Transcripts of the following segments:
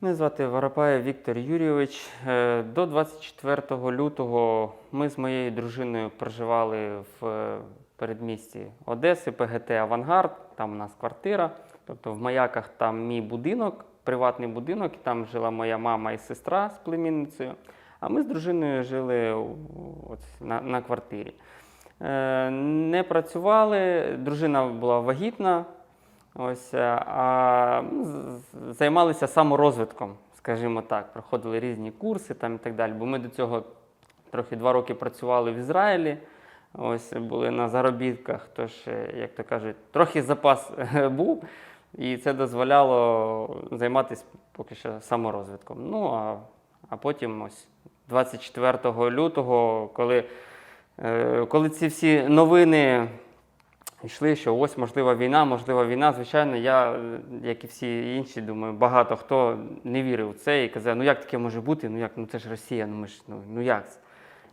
Мене звати Воропаєв Віктор Юрійович. Е, До 24 лютого ми з моєю дружиною проживали в е, передмісті Одеси, ПГТ Авангард. Там у нас квартира. Тобто в маяках там мій будинок, приватний будинок, і там жила моя мама і сестра з племінницею. А ми з дружиною жили от на, на квартирі. Е, Не працювали, дружина була вагітна. Ось, е, а ну, займалися саморозвитком, скажімо так. Проходили різні курси там і так далі. Бо ми до цього трохи два роки працювали в Ізраїлі. Ось були на заробітках, тож, е, як то кажуть, трохи запас е, був, і це дозволяло займатися поки що саморозвитком. Ну а, а потім ось 24 лютого, коли, коли ці всі новини йшли, що ось можлива війна, можлива війна. Звичайно, я, як і всі інші, думаю, багато хто не вірив в це і казав, ну як таке може бути? Ну як, ну це ж Росія, ну ми ж ну, ну як?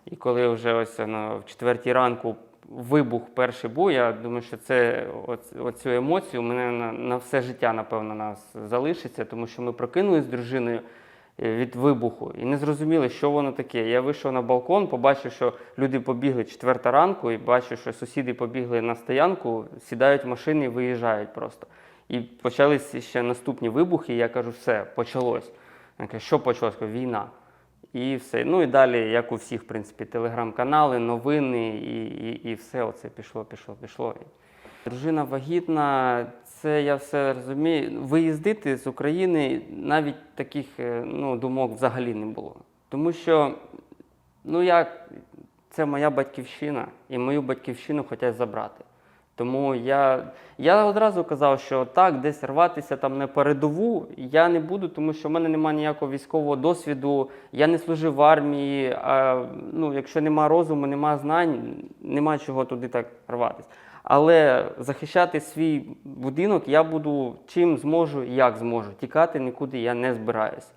І коли вже ось ну, в четвертій ранку вибух перший був, я думаю, що це оцю емоцію у мене на, на все життя, напевно, нас залишиться, тому що ми прокинулись з дружиною від вибуху і не зрозуміли, що воно таке. Я вийшов на балкон, побачив, що люди побігли четверта ранку, і бачу, що сусіди побігли на стоянку, сідають в машини і виїжджають просто. І почалися ще наступні вибухи, і я кажу, все, почалось. Я кажу, що почалось? Війна. І все. Ну і далі, як у всіх, в принципі, телеграм-канали, новини і, і, і все оце пішло, пішло, пішло. Дружина вагітна, це я все розумію. Виїздити з України навіть таких е, ну, думок взагалі не було. Тому що, ну як, це моя батьківщина, і мою батьківщину хочуть забрати. Тому я, я одразу казав, що так, десь рватися там на передову я не буду, тому що в мене немає ніякого військового досвіду, я не служив в армії. А, ну, якщо нема розуму, нема знань, нема чого туди так рватися. Але захищати свій будинок я буду чим зможу і як зможу. Тікати нікуди я не збираюся.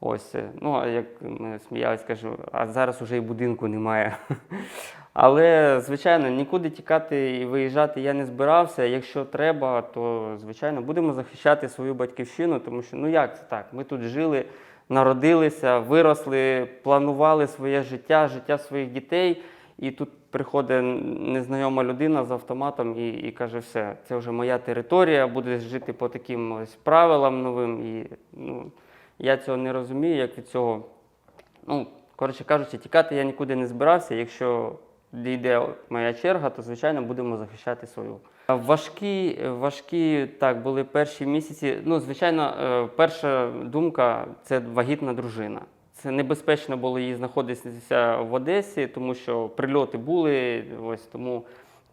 Ось, е, ну, як ми сміялись, кажу, а зараз уже і будинку немає. Але, звичайно, нікуди тікати і виїжджати я не збирався. Якщо треба, то звичайно будемо захищати свою батьківщину, тому що ну як це так? Ми тут жили, народилися, виросли, планували своє життя, життя своїх дітей, і тут приходить незнайома людина з автоматом і, і каже, все, це вже моя територія, будеш жити по таким ось правилам новим. І ну, я цього не розумію, як від цього. Ну, коротше кажучи, тікати я нікуди не збирався. Якщо дійде моя черга, то звичайно будемо захищати свою. Важкі, важкі так були перші місяці. Ну, звичайно, е, перша думка це вагітна дружина. Це небезпечно було їй знаходитися в Одесі, тому що прильоти були. Ось тому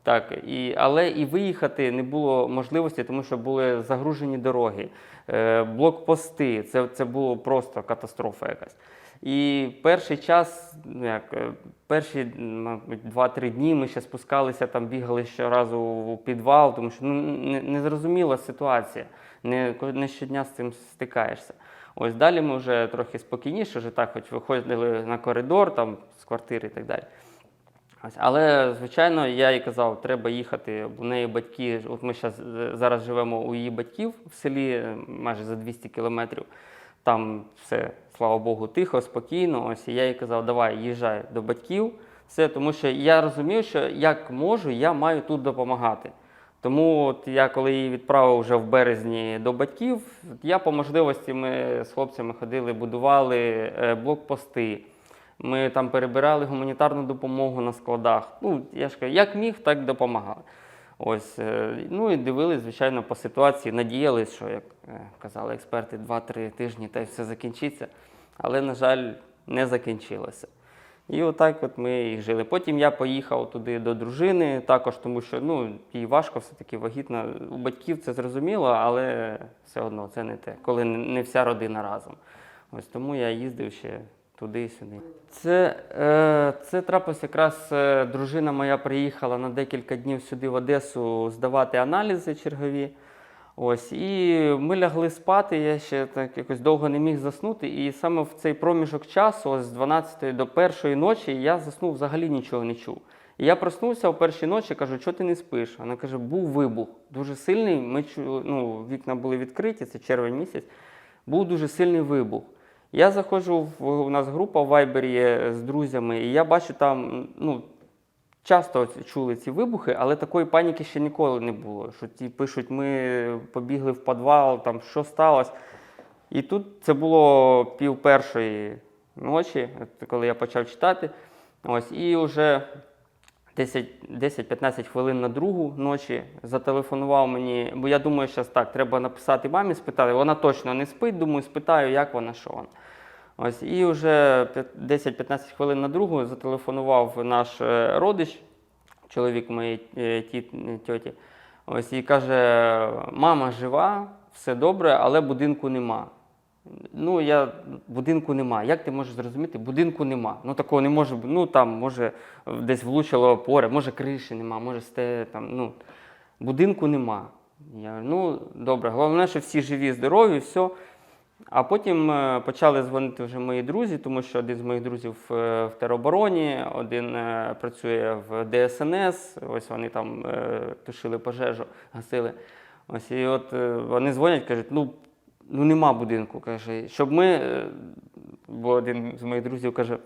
так. І, але і виїхати не було можливості, тому що були загружені дороги, е, блокпости. Це, це було просто катастрофа якась. І перший час, ну як, е, перші, мабуть, 2-3 дні ми ще спускалися, там бігали щоразу у підвал, тому що ну, не, незрозуміла ситуація. Не, не щодня з цим стикаєшся. Ось далі ми вже трохи спокійніше, вже так, хоч виходили на коридор там, з квартири і так далі. Ось, але, звичайно, я їй казав, треба їхати. У неї батьки, от ми щас, е, зараз живемо у її батьків в селі е, майже за 200 кілометрів. Там все, слава Богу, тихо, спокійно. Ось і я їй казав, давай, їжджай до батьків. Все, тому що я розумів, що як можу, я маю тут допомагати. Тому от я коли її відправив вже в березні до батьків, я по можливості ми з хлопцями ходили, будували е, блокпости. Ми там перебирали гуманітарну допомогу на складах. Ну, я ж кажу, як міг, так допомагали. Ось, е, ну і дивились, звичайно, по ситуації, надіялись, що, як е, казали експерти, 2-3 тижні та й все закінчиться. Але, на жаль, не закінчилося. І отак от ми і жили. Потім я поїхав туди до дружини, також тому що ну, їй важко все-таки вагітна. У батьків це зрозуміло, але все одно це не те, коли не вся родина разом. Ось тому я їздив ще туди-сюди. Це, е, це трапилось якраз е, дружина моя приїхала на декілька днів сюди в Одесу здавати аналізи чергові. Ось, і ми лягли спати, я ще так якось довго не міг заснути. І саме в цей проміжок часу, ось з 12 до першої ночі, я заснув взагалі нічого не чув. І я проснувся о першій ночі, кажу, що ти не спиш? Вона каже, був вибух дуже сильний. Ми чу... ну, вікна були відкриті, це червень місяць. був дуже сильний вибух. Я заходжу в у нас група в Вайбері є з друзями, і я бачу там, ну, часто чули ці вибухи, але такої паніки ще ніколи не було. Що ті пишуть, ми побігли в підвал, там що сталося. І тут це було пів першої ночі, коли я почав читати. Ось, і вже 10-15 хвилин на другу ночі зателефонував мені, бо я думаю, що так, треба написати мамі, спитати. Вона точно не спить, думаю, спитаю, як вона, що вона. Ось, і вже 10-15 хвилин на другу зателефонував наш е, родич, чоловік моєї е, тьоті. Ось, і каже: мама жива, все добре, але будинку нема. Ну, я будинку нема. Як ти можеш зрозуміти? Будинку нема. Ну такого не може. Ну там може десь влучило поряд, може криші нема, може сте там. Ну будинку нема. Я говорю, ну добре, головне, що всі живі, здорові, все. А потім е, почали дзвонити вже мої друзі, тому що один з моїх друзів е, в теробороні, один е, працює в ДСНС, ось вони там тушили пожежу, гасили. Ось і от вони дзвонять, кажуть, ну, ну нема будинку. Каже, щоб ми, бо один з моїх друзів каже,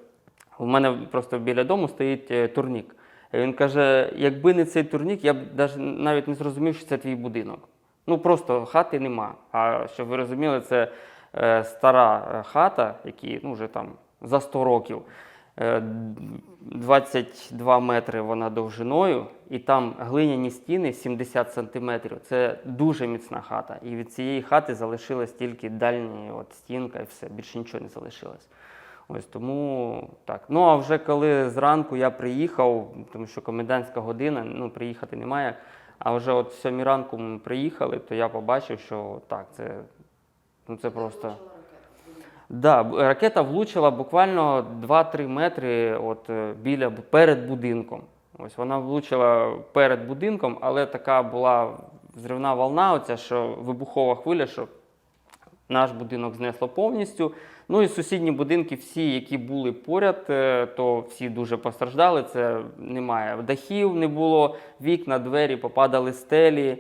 у мене просто біля дому стоїть турнік. І він каже: якби не цей турнік, я б навіть не зрозумів, що це твій будинок. Ну просто хати нема. А щоб ви розуміли, це е, стара е, хата, які ну, вже там за 100 років. Е, 22 метри вона довжиною, і там глиняні стіни 70 сантиметрів. Це дуже міцна хата. І від цієї хати залишилась тільки дальня от стінка і все, більше нічого не залишилось. Ось тому так. Ну а вже коли зранку я приїхав, тому що комендантська година, ну приїхати немає. А вже от сьомій ранку ми приїхали, то я побачив, що так, це, ну, це просто. Да, ракета влучила буквально 2-3 метри от, е, біля перед будинком. Ось вона влучила перед будинком, але така була взривна волна, оця, що вибухова хвиля, що наш будинок знесло повністю. Ну і сусідні будинки, всі, які були поряд, е, то всі дуже постраждали. Це немає дахів, не було, вікна, двері, попадали стелі.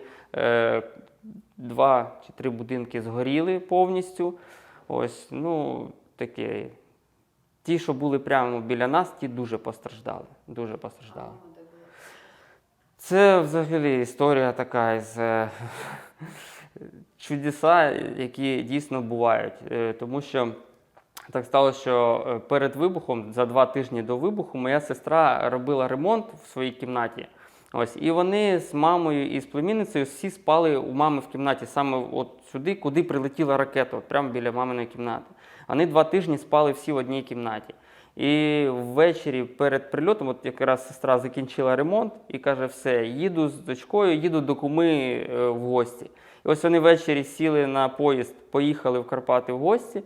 Два чи три будинки згоріли повністю. Ось, ну, таке. Ті, що були прямо біля нас, ті дуже постраждали. Дуже постраждали. Це взагалі історія така з е, чудеса, які дійсно бувають. Е, Тому що так сталося, що е, перед вибухом, за два тижні до вибуху, моя сестра робила ремонт в своїй кімнаті. Ось, і вони з мамою і з племінницею всі спали у мами в кімнаті, саме от сюди, куди прилетіла ракета, от прямо біля маминої кімнати. Вони два тижні спали всі в одній кімнаті. І ввечері перед прильотом, от якраз сестра закінчила ремонт і каже: все, їду з дочкою, їду до куми е, в гості. І ось вони ввечері сіли на поїзд, поїхали в Карпати в гості.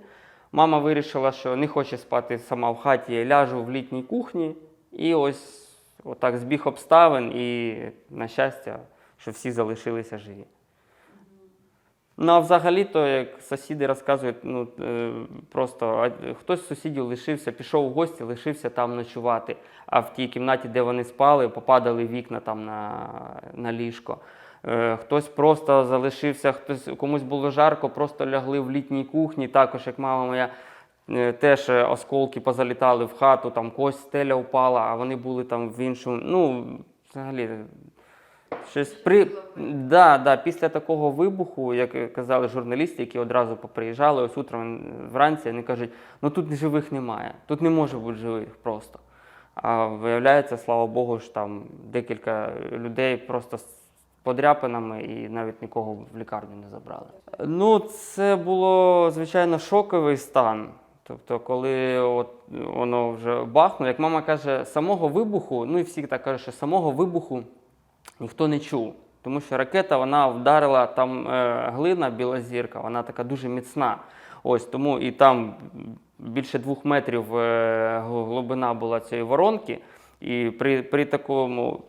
Мама вирішила, що не хоче спати сама в хаті, ляжу в літній кухні. І ось отак збіг обставин, і на щастя, що всі залишилися живі. Ну, а взагалі-то, як сусіди розказують, ну е, просто хтось з сусідів лишився, пішов в гості, лишився там ночувати. А в тій кімнаті, де вони спали, попадали вікна там на, на ліжко. Е, Хтось просто залишився, хтось комусь було жарко, просто лягли в літній кухні. Також, як мама моя, теж е, осколки позалітали в хату, там кость стеля впала, а вони були там в іншому. Ну, взагалі, Щось при... да, да, після такого вибуху, як казали журналісти, які одразу поприїжджали, ось утром вранці, вони кажуть, ну тут живих немає, тут не може бути живих просто. А виявляється, слава Богу, що там декілька людей просто з подряпинами і навіть нікого в лікарню не забрали. Ну, це було, звичайно, шоковий стан. Тобто, коли от воно вже бахнуло, як мама каже, самого вибуху, ну і всі так кажуть, що самого вибуху ніхто не чув. Тому що ракета вона вдарила там е, глина, біла зірка, вона така дуже міцна. Ось тому і там більше двох метрів е, глибина була цієї воронки. І при, при такому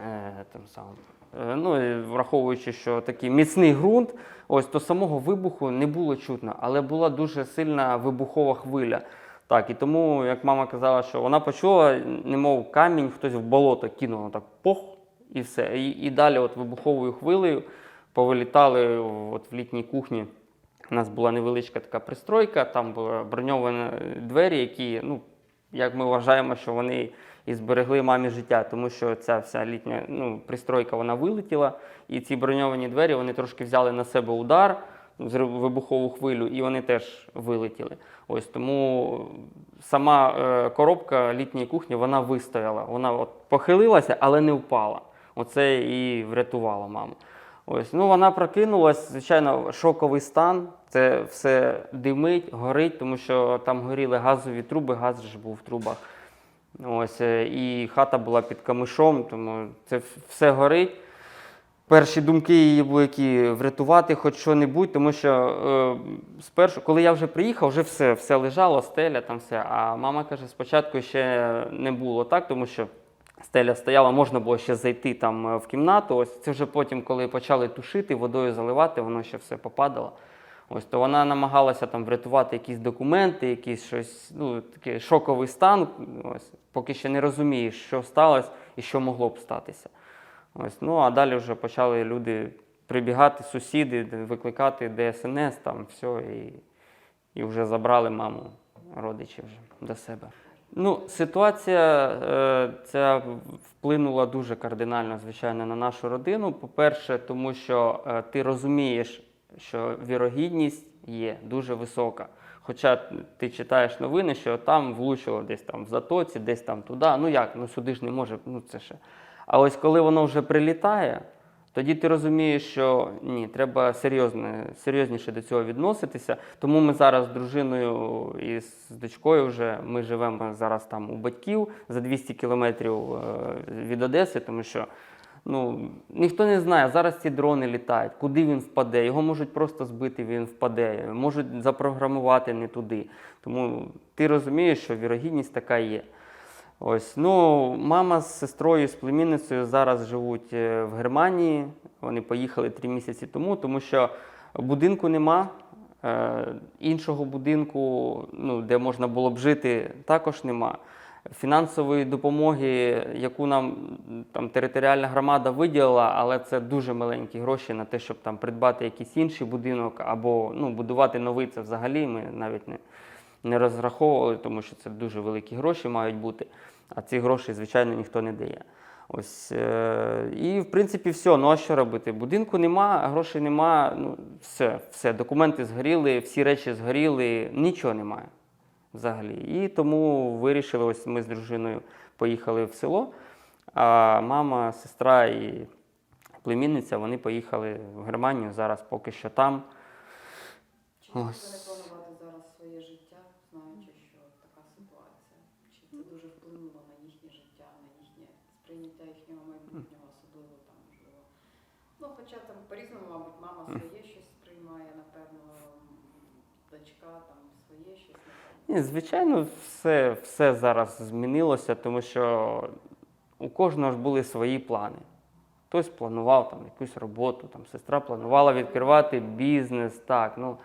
е, тим самим, е, ну, і враховуючи, що такий міцний ґрунт, ось то самого вибуху не було чутно, але була дуже сильна вибухова хвиля. Так, і тому, як мама казала, що вона почула, немов камінь, хтось в болото кинув, так пох, і все. І, і далі, от вибуховою хвилею, повилітали от в літній кухні У нас була невеличка така пристройка, там були броньовані двері, які, ну, як ми вважаємо, що вони і зберегли мамі життя, тому що ця вся літня ну, пристройка вона вилетіла, і ці броньовані двері вони трошки взяли на себе удар, зрив- вибухову хвилю, і вони теж вилетіли. Ось тому сама е, коробка літньої кухні вона вистояла. Вона от похилилася, але не впала. Оце і врятувало маму. Ось, ну вона прокинулась, звичайно, шоковий стан. Це все димить, горить, тому що там горіли газові труби, газ ж був в трубах. Ось, е, і хата була під камишом, тому це все горить. Перші думки її були які врятувати хоч що-небудь, тому що е, спершу, коли я вже приїхав, вже все, все лежало, стеля, там все. А мама каже, спочатку ще не було так, тому що стеля стояла, можна було ще зайти там е, в кімнату. Ось це вже потім, коли почали тушити, водою заливати, воно ще все попадало. Ось то вона намагалася там врятувати якісь документи, якийсь щось, ну такий шоковий стан. Ось поки ще не розумієш, що сталося і що могло б статися. Ось, ну а далі вже почали люди прибігати, сусіди, викликати ДСНС, там все, і, і вже забрали маму родичі вже до себе. Ну, ситуація е, ця вплинула дуже кардинально, звичайно, на нашу родину. По-перше, тому що е, ти розумієш, що вірогідність є дуже висока. Хоча ти читаєш новини, що там влучило десь там в затоці, десь там туди. Ну як, ну сюди ж не може, ну це ще. А ось коли воно вже прилітає, тоді ти розумієш, що ні, треба серйозно, серйозніше до цього відноситися. Тому ми зараз з дружиною і з дочкою вже ми живемо зараз там у батьків за 200 кілометрів е, від Одеси, тому що ну, ніхто не знає, зараз ці дрони літають, куди він впаде. Його можуть просто збити, він впаде, можуть запрограмувати не туди. Тому ти розумієш, що вірогідність така є. Ось, ну, мама з сестрою, з племінницею зараз живуть е, в Германії. Вони поїхали три місяці тому, тому що будинку нема. е, Іншого будинку, ну, де можна було б жити, також нема. Фінансової допомоги, яку нам там територіальна громада виділила, але це дуже маленькі гроші на те, щоб там придбати якийсь інший будинок або ну, будувати новий. Це взагалі ми навіть не, не розраховували, тому що це дуже великі гроші мають бути. А ці гроші, звичайно, ніхто не дає. Ось е, і в принципі все. Ну а що робити? Будинку нема, грошей нема. Ну все, все, документи згоріли, всі речі згоріли, нічого немає взагалі. І тому вирішили, ось ми з дружиною поїхали в село. А мама, сестра і племінниця вони поїхали в Германію. Зараз поки що там. Ось. не планувати зараз своє життя, знаючи, що така ситуація? Чи це дуже вплинуло на їхнє життя, на їхнє сприйняття їхнього майбутнього, особливо там можливо? Ну, хоча там по-різному, мабуть, мама своє щось сприймає, напевно, дочка там своє Ні, звичайно, все, все зараз змінилося, тому що у кожного ж були свої плани. Хтось планував там якусь роботу, там сестра планувала відкривати бізнес, так, ну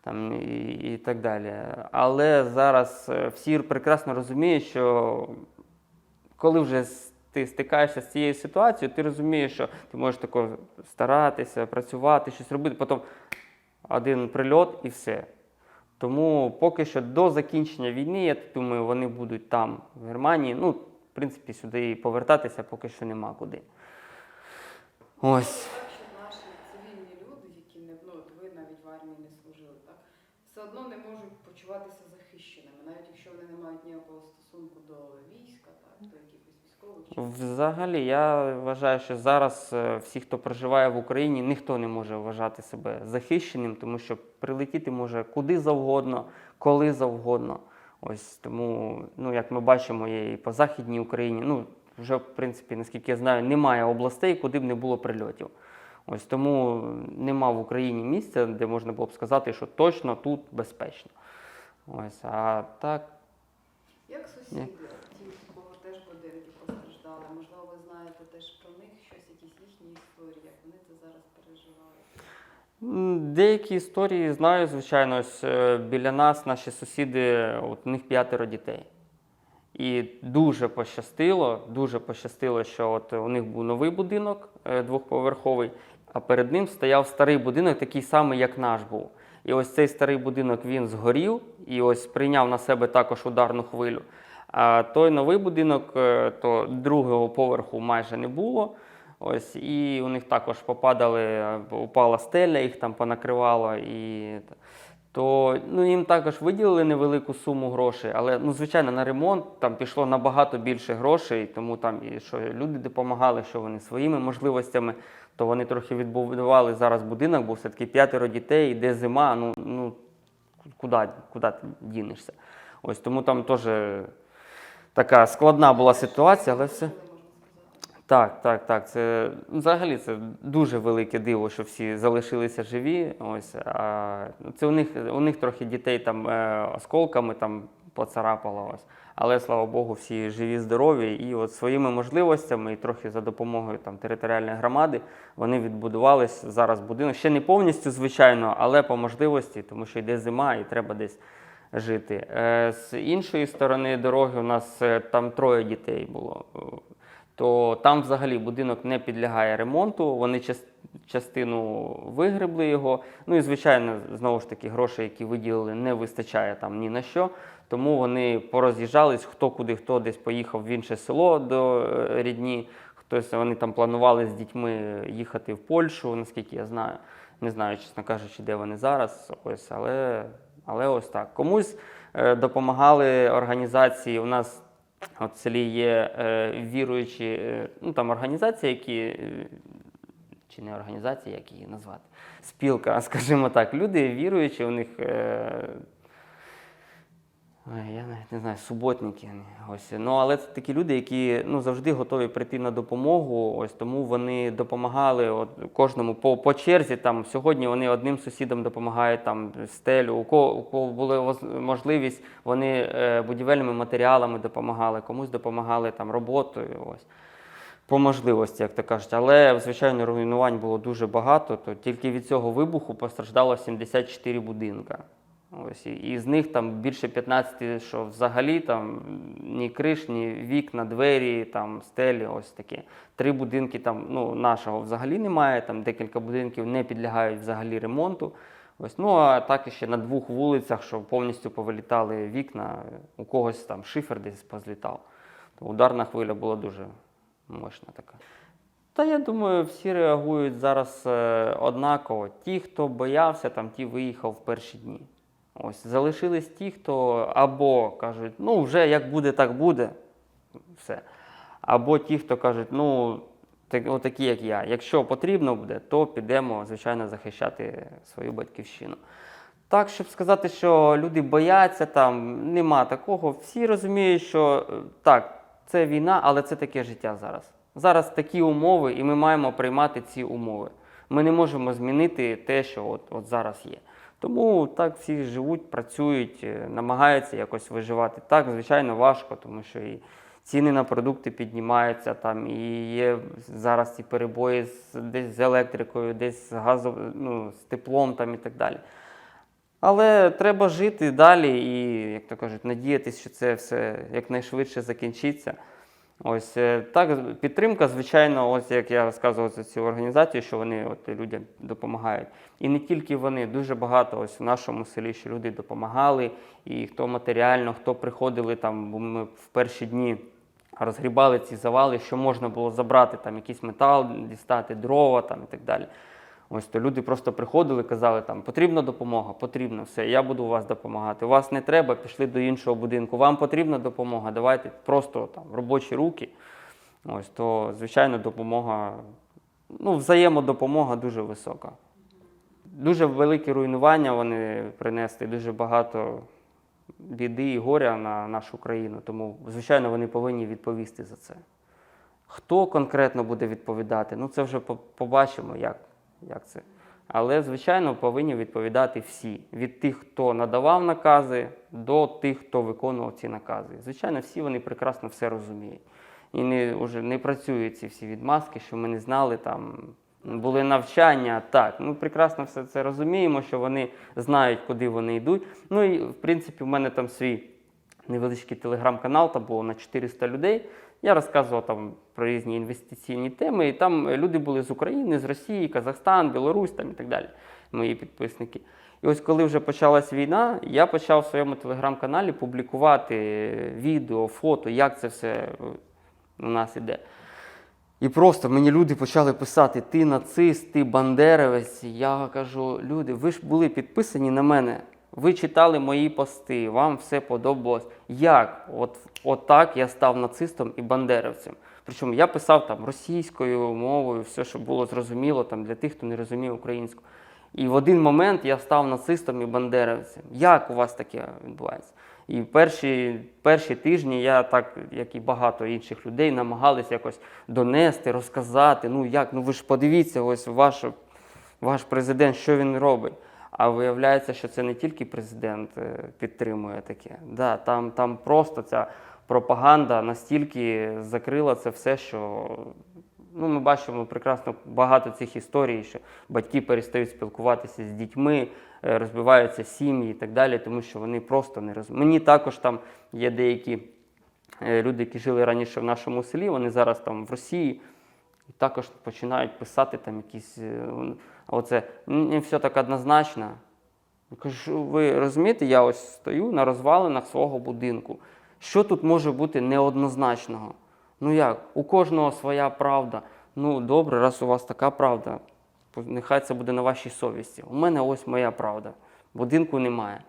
там і, і так далі. Але зараз е, всі прекрасно розуміють, що коли вже ти стикаєшся з цією ситуацією, ти розумієш, що ти можеш тако старатися, працювати, щось робити, потім один прильот і все. Тому поки що до закінчення війни, я думаю, вони будуть там, в Германії. Ну, в принципі, сюди і повертатися поки що нема куди. Ось. Наші цивільні люди, які не ну, навіть в армії не служили, все одно не можуть почуватися захищеними, навіть якщо вони не мають ніякого стосунку до війська, так до якихось військових чи Взагалі, я вважаю, що зараз е, всі, хто проживає в Україні, ніхто не може вважати себе захищеним, тому що прилетіти може куди завгодно, коли завгодно. Ось тому, ну як ми бачимо, є і по Західній Україні. Ну вже в принципі, наскільки я знаю, немає областей, куди б не було прильотів. Ось тому нема в Україні місця, де можна було б сказати, що точно тут безпечно. Ось, а так Як сусіди, ті, у кого теж будинки постраждали, можливо, ви знаєте теж про них щось, якісь їхні історії, як вони це зараз переживають. М, Деякі історії знаю, звичайно, е, біля нас наші сусіди, от у них п'ятеро дітей. І дуже пощастило, дуже пощастило, що от у них був новий будинок е, двохповерховий, а перед ним стояв старий будинок, такий самий, як наш був. І ось цей старий будинок він згорів і ось прийняв на себе також ударну хвилю. А той новий будинок, е, то другого поверху майже не було. Ось, і у них також попадали, е, упала стеля, їх там понакривало. І, то ну, їм також виділили невелику суму грошей, але ну, звичайно на ремонт там пішло набагато більше грошей, тому там і що люди допомагали, що вони своїми можливостями, то вони трохи відбудували зараз будинок, бо все-таки п'ятеро дітей, йде зима, ну, ну куди, куди ти дінешся? Ось тому там теж така складна була ситуація, але все. Так, так, так. Це ну, взагалі це дуже велике диво, що всі залишилися живі. Ось а це у них у них трохи дітей там е, осколками там поцарапало. Ось. Але слава Богу, всі живі, здорові, і от своїми можливостями, і трохи за допомогою там територіальної громади вони відбудувались зараз будинок. Ще не повністю, звичайно, але по можливості, тому що йде зима і треба десь жити. Е, З іншої сторони дороги у нас е, там троє дітей було. То там взагалі будинок не підлягає ремонту. Вони час- частину вигребли його. Ну і звичайно, знову ж таки, грошей, які виділили, не вистачає там ні на що. Тому вони пороз'їжджались, хто куди, хто десь поїхав в інше село до е, рідні. Хтось вони там планували з дітьми їхати в Польщу, наскільки я знаю. Не знаю, чесно кажучи, де вони зараз. Ось, але, але ось так. Комусь е, допомагали організації. У нас от селі є е, віруючі, е, ну там організації, які. е, Чи не організації, як її назвати? Спілка, скажімо так. Люди віруючі, у них е, Я навіть не знаю, суботники. Ось. Ну, але це такі люди, які ну, завжди готові прийти на допомогу. Ось тому вони допомагали от, кожному по, по черзі. Там, сьогодні вони одним сусідам допомагають там, стелю. У кого, у кого була можливість, вони е, будівельними матеріалами допомагали, комусь допомагали там, роботою. Ось. По можливості, як то кажуть. Але, звичайно, руйнувань було дуже багато. То тільки від цього вибуху постраждало 74 будинка. Ось, і, з них там більше 15, що взагалі там ні криш, ні вікна, двері, там стелі, ось такі. Три будинки там ну, нашого взагалі немає, там декілька будинків не підлягають взагалі ремонту. Ось, ну а так і ще на двох вулицях, що повністю повилітали вікна, у когось там шифер десь позлітав. То ударна хвиля була дуже мощна така. Та я думаю, всі реагують зараз е, однаково. Ті, хто боявся, там ті виїхав в перші дні. Ось залишились ті, хто або кажуть, ну вже як буде, так буде. Все. Або ті, хто кажуть, ну так, отакі, як я. Якщо потрібно буде, то підемо, звичайно, захищати свою батьківщину. Так, щоб сказати, що люди бояться, там нема такого. Всі розуміють, що е, так, це війна, але це таке життя зараз. Зараз такі умови, і ми маємо приймати ці умови. Ми не можемо змінити те, що от, от зараз є. Тому так всі живуть, працюють, е, намагаються якось виживати. Так, звичайно, важко, тому що і ціни на продукти піднімаються, там і є зараз ці перебої з, десь з електрикою, десь з газом, ну, з теплом там і так далі. Але треба жити далі і, як то кажуть, надіятися, що це все якнайшвидше закінчиться. Ось е, так, підтримка, звичайно, ось як я розказував за цю організацію, що вони от людям допомагають. І не тільки вони, дуже багато ось в нашому селі, що люди допомагали, і хто матеріально, хто приходили там, бо ми в перші дні розгрібали ці завали, що можна було забрати, там якийсь метал, дістати дрова там і так далі. Ось то люди просто приходили, казали, там потрібна допомога, потрібно все, я буду у вас допомагати. Вас не треба, пішли до іншого будинку. Вам потрібна допомога, давайте просто там робочі руки. Ось то, звичайно, допомога, ну, взаємодопомога дуже висока. Дуже великі руйнування вони принесли, дуже багато біди і горя на нашу країну. Тому, звичайно, вони повинні відповісти за це. Хто конкретно буде відповідати, ну це вже побачимо, як, як це. Але, звичайно, повинні відповідати всі: від тих, хто надавав накази, до тих, хто виконував ці накази. Звичайно, всі вони прекрасно все розуміють. І не, вже не працюють ці всі відмазки, що ми не знали там. Були навчання, так. Ми прекрасно все це розуміємо, що вони знають, куди вони йдуть. Ну і в принципі, в мене там свій невеличкий телеграм-канал, там було на 400 людей. Я розказував там про різні інвестиційні теми, і там люди були з України, з Росії, Казахстан, Білорусь там і так далі, мої підписники. І ось коли вже почалась війна, я почав в своєму телеграм-каналі публікувати відео, фото, як це все е, у нас іде. І просто мені люди почали писати: ти нацист, ти бандеровець. Я кажу, люди, ви ж були підписані на мене. Ви читали мої пости, вам все подобалось. Як? От, от так я став нацистом і бандеровцем. Причому я писав там російською мовою, все, щоб було зрозуміло там, для тих, хто не розуміє українську. І в один момент я став нацистом і бандеровцем. Як у вас таке відбувається? І перші, перші тижні я, так як і багато інших людей, намагалися якось донести, розказати. Ну як, ну ви ж подивіться, ось ваш, ваш президент, що він робить. А виявляється, що це не тільки президент е, підтримує таке. Да, там, там просто ця пропаганда настільки закрила це все, що ну, ми бачимо прекрасно багато цих історій, що батьки перестають спілкуватися з дітьми, е, розбиваються сім'ї і так далі, тому що вони просто не розуміють. Мені також там є деякі е, люди, які жили раніше в нашому селі, вони зараз там в Росії. І також починають писати там якісь. е, Оце не все так однозначно. Я Кажу, ви розумієте, я ось стою на розвалинах свого будинку. Що тут може бути неоднозначного? Ну як, у кожного своя правда. Ну добре, раз у вас така правда, нехай це буде на вашій совісті. У мене ось моя правда. Будинку немає.